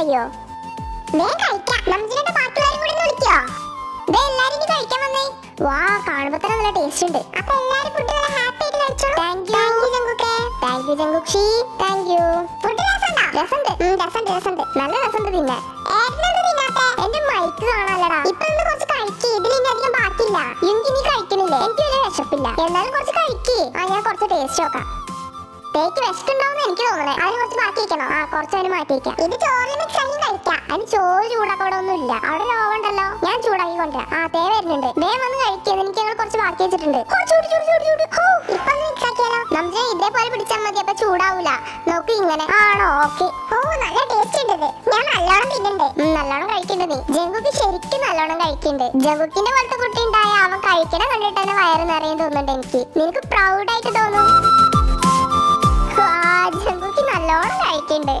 ചെയ്യോ വേഗം കഴിക്കാം. നംജിനോട് ബാക്കിയുള്ളവരും കൂടി ഒന്ന് വിളിക്കോ. ദേ എല്ലാരും ഇനി കഴിക്കാൻ വന്നേ. വാ കാണുമ്പോ തന്നെ നല്ല ടേസ്റ്റ് ഉണ്ട്. അപ്പൊ എല്ലാരും ഫുഡ് നല്ല ഹാപ്പി ആയിട്ട് കഴിച്ചോളൂ. താങ്ക് യു ജങ്കുക്കെ താങ്ക് യു ജങ്കുക്ഷി താങ്ക് യു ഫുഡ് രസമുണ്ടോ? രസമുണ്ട്. രസമുണ്ട് രസമുണ്ട്. നല്ല രസമുണ്ട് തിന്നെ എന്റെ മൈക്ക് കാണാനല്ലടാ ഇപ്പൊ നിന്ന് കുറച്ച് കഴിക്ക്. ഇതിൽ ഇനി അധികം ബാക്കിയില്ല. എനിക്ക് നീ കഴിക്കണില്ലേ? എനിക്ക് വലിയ വിശപ്പില്ല. എന്നാലും കുറച്ച് കഴിക്കേ. ആ ഞാൻ കുറച്ച് ടേസ്റ്റ് നോക്കാം. തേക്ക് ഉണ്ടാവും എനിക്ക് തോന്നണേ. അതിന് കുറച്ച് മാറ്റി വെക്കണോ ആ കുറച്ച് അതിന് മാറ്റി വെക്കാം ഇത് ചോറിൽ മിക്സ് കഴിക്കാം. അതിന് ചോറ് ചൂടാക്കാൻ ഒന്നും ഇല്ല അവിടെ രോഗം ഉണ്ടല്ലോ ഞാൻ ചൂടാക്കി കൊണ്ടുവരാം ആ തേ വരുന്നുണ്ട്. ദേ വന്ന് കഴിക്കുന്നത് എനിക്ക് ഞങ്ങൾ കുറച്ച് ബാക്കി വെച്ചിട്ടുണ്ട്. ഇപ്പൊ മിക്സ് ആക്കിയാലോ? നമുക്ക് ഇതേപോലെ പിടിച്ചാൽ മതി. അപ്പൊ ചൂടാവൂല. നോക്ക് ഇങ്ങനെ. ആണോ? ഓക്കെ. ഓ നല്ല ടേസ്റ്റ് ഉണ്ട് ഞാൻ നല്ലോണം തിന്നുന്നുണ്ട് നല്ലോണം കഴിക്കുന്നുണ്ട് ജങ്കുക്ക് ശരിക്കും നല്ലോണം കഴിക്കുന്നുണ്ട്. ജങ്കുക്കിന്റെ പോലത്തെ കുട്ടി ഉണ്ടായ അവൻ കഴിക്കണ കണ്ടിട്ട് തന്നെ വയറ് നിറയും തോന്നുന്നുണ്ട് എനിക്ക്. നിനക്ക് പ്രൗഡ് ആയിട്ട്